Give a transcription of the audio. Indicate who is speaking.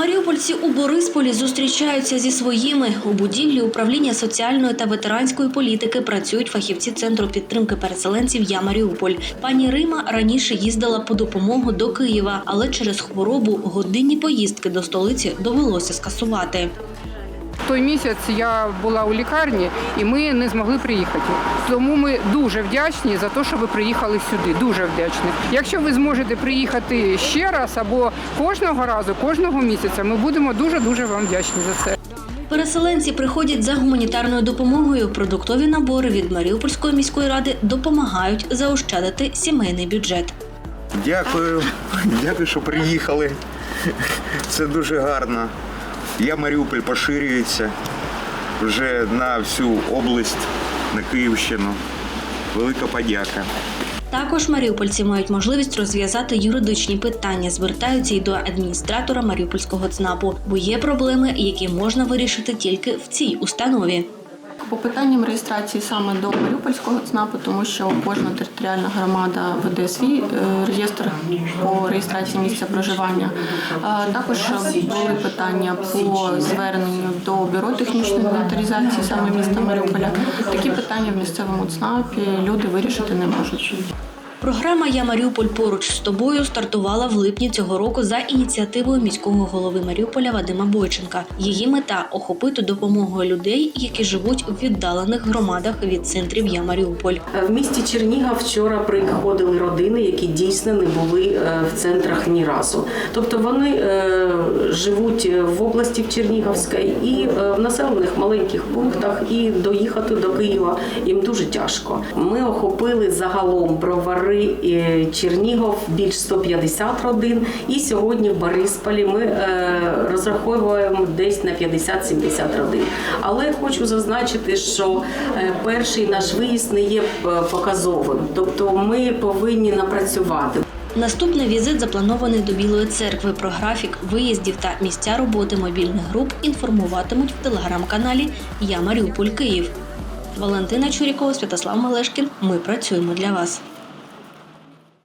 Speaker 1: Маріупольці у Борисполі зустрічаються зі своїми. У будівлі управління соціальної та ветеранської політики працюють фахівці центру підтримки переселенців Я Маріуполь. Пані Рима раніше їздила по допомогу до Києва, але через хворобу годинні поїздки до столиці довелося скасувати.
Speaker 2: Той місяць я була у лікарні і ми не змогли приїхати. Тому ми дуже вдячні за те, що ви приїхали сюди. Дуже вдячні. Якщо ви зможете приїхати ще раз або кожного разу, кожного місяця, ми будемо дуже дуже вам вдячні за це.
Speaker 1: Переселенці приходять за гуманітарною допомогою. Продуктові набори від Маріупольської міської ради допомагають заощадити сімейний бюджет.
Speaker 3: Дякую, дякую, що приїхали. Це дуже гарно. Я Маріуполь поширюється вже на всю область, на Київщину. Велика подяка.
Speaker 1: Також маріупольці мають можливість розв'язати юридичні питання, звертаються й до адміністратора Маріупольського ЦНАПу, бо є проблеми, які можна вирішити тільки в цій установі.
Speaker 4: По питанням реєстрації саме до Маріупольського ЦНАПу, тому що кожна територіальна громада веде свій е, реєстр по реєстрації місця проживання. Також були питання по зверненню до бюро технічної інвентаризації саме міста Маріуполя. Такі питання в місцевому ЦНАПі люди вирішити не можуть.
Speaker 1: Програма Я Маріуполь поруч з тобою стартувала в липні цього року за ініціативою міського голови Маріуполя Вадима Бойченка. Її мета охопити допомогою людей, які живуть у віддалених громадах від центрів Я Маріуполь.
Speaker 5: В місті Чернігів вчора приходили родини, які дійсно не були е, в центрах ні разу. Тобто вони е, живуть в області в Чернігівській і е, в населених маленьких пунктах, і доїхати до Києва їм дуже тяжко. Ми охопили загалом бровари е, Чернігів більш 150 родин. І сьогодні в Борисполі ми е, розраховуємо десь на 50-70 родин. Але хочу зазначити, що перший наш виїзд не є показовим, тобто ми повинні напрацювати.
Speaker 1: Наступний візит запланований до Білої церкви. Про графік виїздів та місця роботи мобільних груп інформуватимуть в телеграм-каналі Я Маріуполь Київ. Валентина Чурікова, Святослав Малешкін. Ми працюємо для вас.